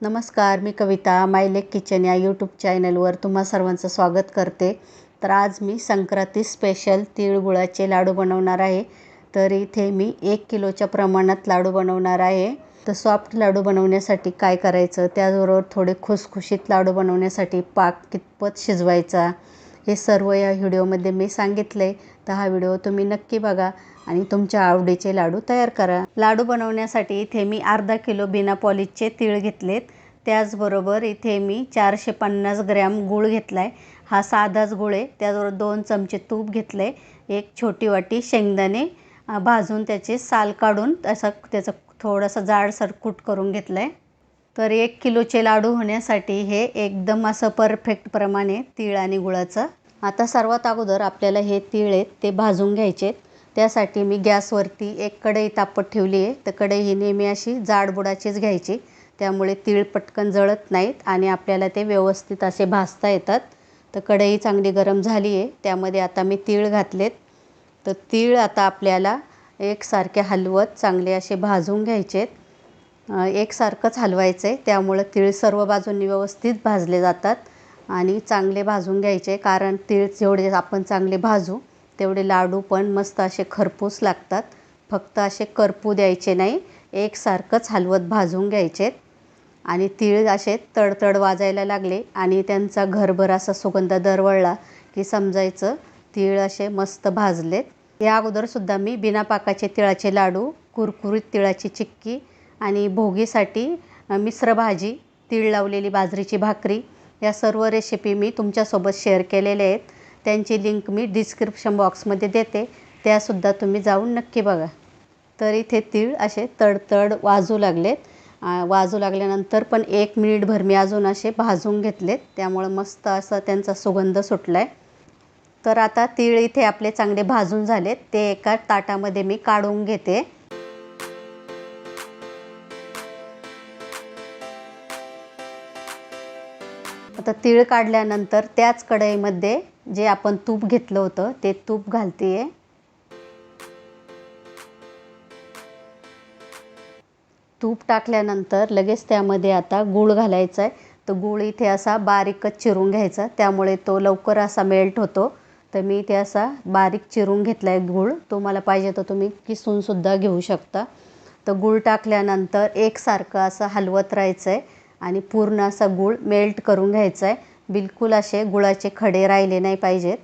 नमस्कार मी कविता मायलेक किचन या यूट्यूब चॅनलवर तुम्हा सर्वांचं स्वागत करते. तर आज मी संक्रांती स्पेशल तिळगुळाचे लाडू बनवणार आहे. तर इथे मी एक किलोच्या प्रमाणात लाडू बनवणार आहे. तर सॉफ्ट लाडू बनवण्यासाठी काय करायचं? त्याचबरोबर थोडे खुसखुशीत लाडू बनवण्यासाठी पाक कितपत शिजवायचा? हे सर्व या व्हिडिओमध्ये मी सांगितलं आहे तर हा व्हिडिओ तुम्ही नक्की बघा. आणि तुमच्या आवडीचे लाडू तयार करा. लाडू बनवण्यासाठी इथे मी अर्धा किलो बिना पॉलिशचे तीळ घेतलेत. त्याचबरोबर इथे मी चारशे पन्नास ग्रॅम गूळ घेतला आहे हा साधाच गूळ आहे. त्याचबरोबर दोन चमचे तूप घेतलं आहे एक छोटी वाटी शेंगदाणे भाजून त्याचे साल काढून असं त्याचं थोडंसं जाडसर कूट करून घेतलं आहे तर एक किलोचे लाडू होण्यासाठी हे एकदम असं परफेक्ट प्रमाणे तीळ आणि गुळाचं. आता सर्वात अगोदर आपल्याला हे तीळ आहेत ते भाजून घ्यायचे आहेत त्यासाठी मी गॅसवरती एक कढई तापत ठेवली आहे. तर कढई ही नेहमी अशी जाड बुडाचीच घ्यायची. त्यामुळे तीळ पटकन जळत नाहीत आणि आपल्याला ते व्यवस्थित असे भाजता येतात. तर कढई चांगली गरम झाली आहे. त्यामध्ये आता मी तीळ घातलेत. तर तीळ आता आपल्याला एकसारखे हलवत चांगले असे भाजून घ्यायचेत एकसारखंच हलवायचं आहे त्यामुळं तीळ सर्व बाजूंनी व्यवस्थित भाजले जातात आणि चांगले भाजून घ्यायचे कारण तीळ जेवढे आपण चांगले भाजू तेवढे लाडू पण मस्त असे खरपूस लागतात. फक्त असे करपू द्यायचे नाही एकसारखंच हलवत भाजून घ्यायचे आणि तीळ असे तडतड वाजायला लागले आणि त्यांचा घरभर असा सुगंध दरवळला की समजायचं तीळ असे मस्त भाजलेत. या अगोदरसुद्धा मी बिना पाकाचे तिळाचे लाडू कुरकुरीत तिळाची चिक्की आणि भोगीसाठी मिश्र भाजी तीळ लावलेली बाजरीची भाकरी या सर्व रेसिपी मी तुमच्यासोबत शेअर केलेल्या आहेत. त्यांची लिंक मी डिस्क्रिप्शन बॉक्समध्ये देते. त्यासुद्धा तुम्ही जाऊन नक्की बघा. तर इथे तीळ असे तडतड वाजू लागलेत. वाजू लागल्यानंतर पण एक मिनिटभर मी अजून असे भाजून घेतलेत. त्यामुळं मस्त असा त्यांचा सुगंध सुटला आहे तर आता तीळ इथे आपले चांगले भाजून झालेत. ते एका ताटामध्ये मी काढून घेते. आता तीळ काढल्यानंतर त्याच कढईमध्ये जे आपण तूप घेतलं होतं ते तूप घालते तूप टाकल्यानंतर लगेच त्यामध्ये आता गूळ घालायचा आहे तर गूळ इथे असा बारीकच चिरून घ्यायचा. त्यामुळे तो लवकर असा मेल्ट होतो. तर मी इथे असा बारीक चिरून घेतला आहे गूळ तुम्हाला पाहिजे तर तुम्ही किसूनसुद्धा घेऊ शकता. तर गूळ टाकल्यानंतर एकसारखं असं हलवत राहायचं आहे आणि पूर्ण असा गूळ मेल्ट करून घ्यायचा आहे बिलकुल असे गुळाचे खडे राहिले नाही पाहिजेत.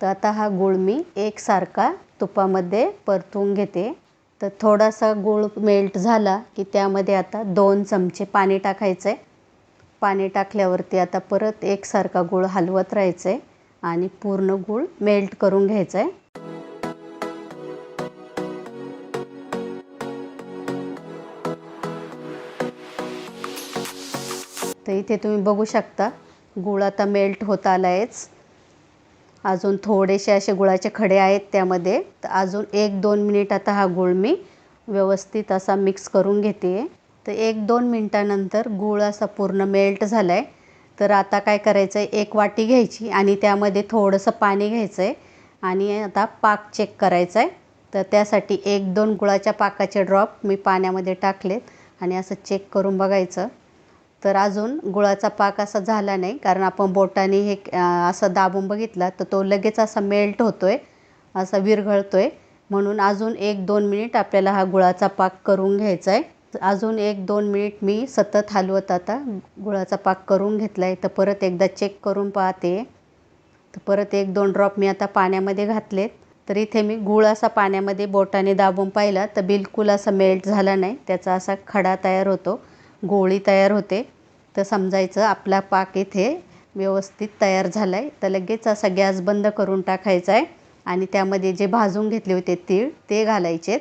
तर आता हा गूळ मी एकसारखा तुपामध्ये परतून घेते. तर थोडासा गूळ मेल्ट झाला की त्यामध्ये आता दोन चमचे पाणी टाकायचं आहे पाणी टाकल्यावरती आता परत एकसारखा गूळ हलवत राहायचं आहे आणि पूर्ण गूळ मेल्ट करून घ्यायचा आहे तर इथे तुम्ही बघू शकता गूळ आता मेल्ट होत आला आहेच अजून थोडेसे असे गुळाचे खडे आहेत त्यामध्ये. तर अजून एक दोन मिनिट आता हा गूळ मी व्यवस्थित असा मिक्स करून घेते. तर एक दोन मिनटानंतर गूळ असा पूर्ण मेल्ट झाला आहे तर आता काय करायचं आहे एक वाटी घ्यायची आणि त्यामध्ये थोडंसं पाणी घ्यायचं आहे आणि आता पाक चेक करायचा आहे तर त्यासाठी एक दोन गुळाच्या पाकाचे ड्रॉप मी पाण्यामध्ये टाकलेत आणि असं चेक करून बघायचं. तर अजून गुळाचा पाक असा झाला नाही कारण आपण बोटाने हे असं दाबून बघितला तर तो लगेच असा मेल्ट होतो आहे असा विरघळतो आहे म्हणून अजून एक दोन मिनिट आपल्याला हा गुळाचा पाक करून घ्यायचा आहे. अजून एक दोन मिनिट मी सतत हलवत आता गुळाचा पाक करून घेतला आहे तर परत एकदा चेक करून पाहते. तर परत एक दोन ड्रॉप मी आता पाण्यामध्ये घातलेत. तर इथे मी गुळ असा पाण्यामध्ये बोटाने दाबून पाहिला तर बिलकुल असा मेल्ट झाला नाही. त्याचा असा खडा तयार होतो. गोळी तयार होते. तर समजायचं आपला पाक इथे व्यवस्थित तयार झाला आहे तर लगेच असा गॅस बंद करून टाकायचा आहे आणि त्यामध्ये जे भाजून घेतले होते तीळ ते घालायचे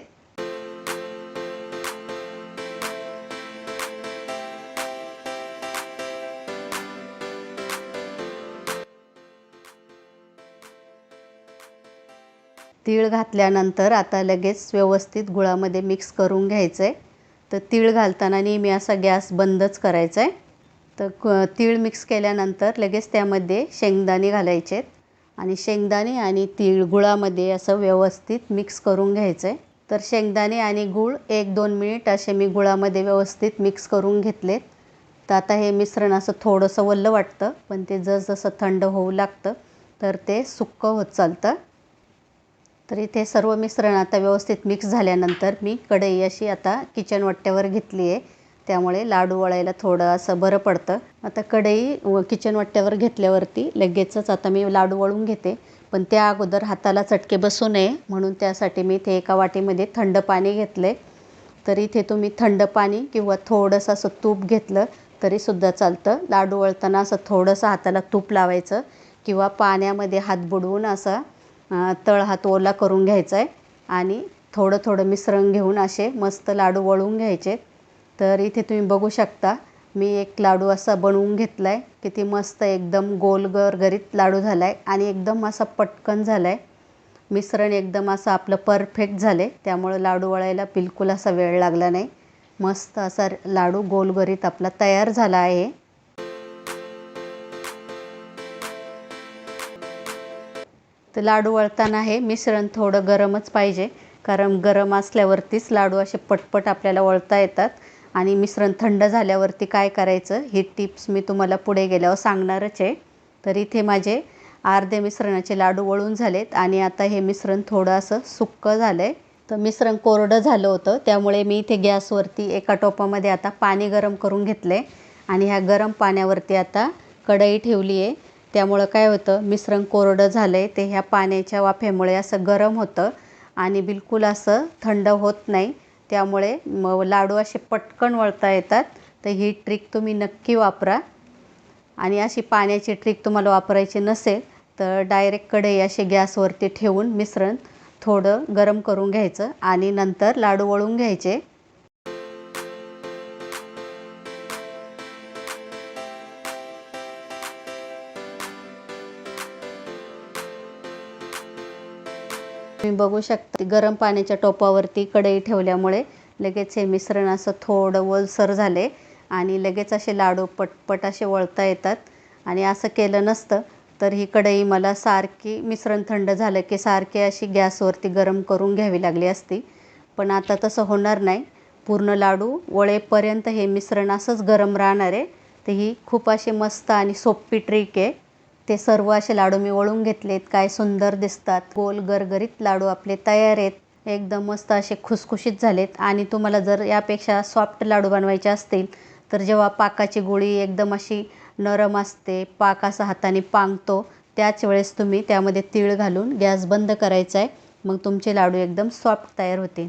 तीळ घातल्यानंतर आता लगेच व्यवस्थित गुळामध्ये मिक्स करून घ्यायचं आहे तर तीळ घालताना नेहमी असा गॅस बंदच करायचा आहे. तर क तीळ मिक्स केल्यानंतर लगेच त्यामध्ये शेंगदाणे घालायचे आणि शेंगदाणे आणि तीळ गुळामध्ये असं व्यवस्थित मिक्स करून घ्यायचं आहे तर शेंगदाणे आणि गूळ एक दोन मिनिट असे मी गुळामध्ये व्यवस्थित मिक्स करून घेतलेत. तर आता हे मिश्रण असं थोडंसं वल्लं वाटतं पण ते जसजसं थंड होऊ लागतं तर ते सुक्कं होत चालतं. तर इथे सर्व मिश्रण आता व्यवस्थित मिक्स झाल्यानंतर मी कढई अशी आता किचन वट्ट्यावर घेतली आहे. त्यामुळे लाडू वळायला थोडं असं बरं पडतं. आता कढई व किचन वट्ट्यावर घेतल्यावरती लगेचच आता मी लाडू वळून घेते. पण त्या अगोदर हाताला चटके बसू नये म्हणून त्यासाठी मी इथे एका वाटीमध्ये थंड पाणी घेतले तर इथे तुम्ही थंड पाणी किंवा थोडंसं असं तूप घेतलं तरीसुद्धा चालतं. लाडू वळताना असं थोडंसं हाताला तूप लावायचं किंवा पाण्यामध्ये हात बुडवून असा तळ हात ओला करून घ्यायचा आहे आणि थोडं थोडं मिश्रण घेऊन असे मस्त लाडू वळून घ्यायचे. तर इथे तुम्ही बघू शकता मी एक लाडू असा बनवून घेतला आहे किती मस्त एकदम गोल गरगरीत लाडू झाला आहे आणि एकदम असा पटकन झाला आहे मिश्रण एकदम असं आपलं परफेक्ट झाले त्यामुळं लाडू वळायला बिलकुल असा वेळ लागला नाही. मस्त असा लाडू गोलगरीत आपला तयार झाला आहे. तर लाडू वळताना हे मिश्रण थोडं गरमच पाहिजे. कारण गरम असल्यावरतीच लाडू असे पटपट आपल्याला वळता येतात. आणि मिश्रण थंड झाल्यावरती काय करायचं? ही टिप्स मी तुम्हाला पुढे गेल्यावर सांगणारच आहे. तर इथे माझे अर्धे मिश्रणाचे लाडू वळून झालेत आणि आता हे मिश्रण थोडं असं सुक्कं झालं आहे तर मिश्रण कोरडं झालं होतं त्यामुळे मी इथे गॅसवरती एका टोपामध्ये आता पाणी गरम करून घेतलं आहे आणि ह्या गरम पाण्यावरती आता कढई ठेवली आहे त्यामुळं काय होतं मिश्रण कोरडं झालं आहे ते ह्या पाण्याच्या वाफेमुळे असं गरम होतं आणि बिलकुल असं थंड होत नाही. त्यामुळे म लाडू असे पटकन वळता येतात. तर ही ट्रिक तुम्ही नक्की वापरा. आणि अशी पाण्याची ट्रिक तुम्हाला वापरायची नसेल तर डायरेक्ट कढई असे गॅसवरती ठेवून मिश्रण थोडं गरम करून घ्यायचं आणि नंतर लाडू वळून घ्यायचे. तुम्ही बघू शकता गरम पाण्याच्या टोपावरती कढई ठेवल्यामुळे लगेच हे मिश्रण असं थोडं वलसर झाले आणि लगेच असे लाडू पटपट असे वळता येतात. आणि असं केलं नसतं तर ही कढई मला सारखी मिश्रण थंड झालं की सारखी अशी गॅसवरती गरम करून घ्यावी लागली असती. पण आता तसं होणार नाही. पूर्ण लाडू वळेपर्यंत हे मिश्रण असंच गरम राहणार आहे. तर ही खूप अशी मस्त आणि सोपी ट्रिक आहे. ते सर्व असे लाडू मी वळून घेतलेत काय सुंदर दिसतात. गोल गरगरीत लाडू आपले तयार आहेत. एकदम मस्त असे खुसखुशीत झालेत. आणि तुम्हाला जर यापेक्षा सॉफ्ट लाडू बनवायचे असतील तर जेव्हा पाकाची गोळी एकदम अशी नरम असते पाक असा हाताने पांगतो त्याच वेळेस तुम्ही त्यामध्ये तीळ घालून गॅस बंद करायचा आहे. मग तुमचे लाडू एकदम सॉफ्ट तयार होतील.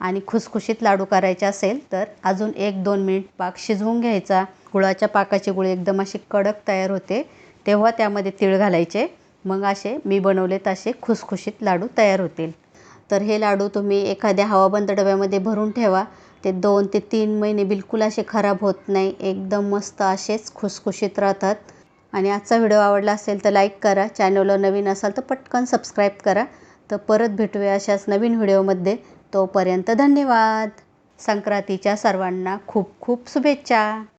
आणि खुसखुशीत लाडू करायचे असेल तर अजून एक दोन मिनिट पाक शिजवून घ्यायचा. गुळाच्या पाकाची गोळी एकदम अशी कडक तयार होते. तेव्हा त्यामध्ये तीळ घालायचे. मग असे मी बनवले तसे खुसखुशीत लाडू तयार होतील. तर हे लाडू तुम्ही एखाद्या हवाबंद डब्यामध्ये भरून ठेवा. ते दोन ते तीन महिने बिलकुल असे खराब होत नाही. एकदम मस्त असेच खुसखुशीत राहतात. आणि आजचा व्हिडिओ आवडला असेल तर लाईक करा. चॅनलवर नवीन असाल तर पटकन सबस्क्राईब करा. तर परत भेटूया अशाच नवीन व्हिडिओमध्ये. तोपर्यंत धन्यवाद. संक्रांतीच्या सर्वांना खूप खूप शुभेच्छा.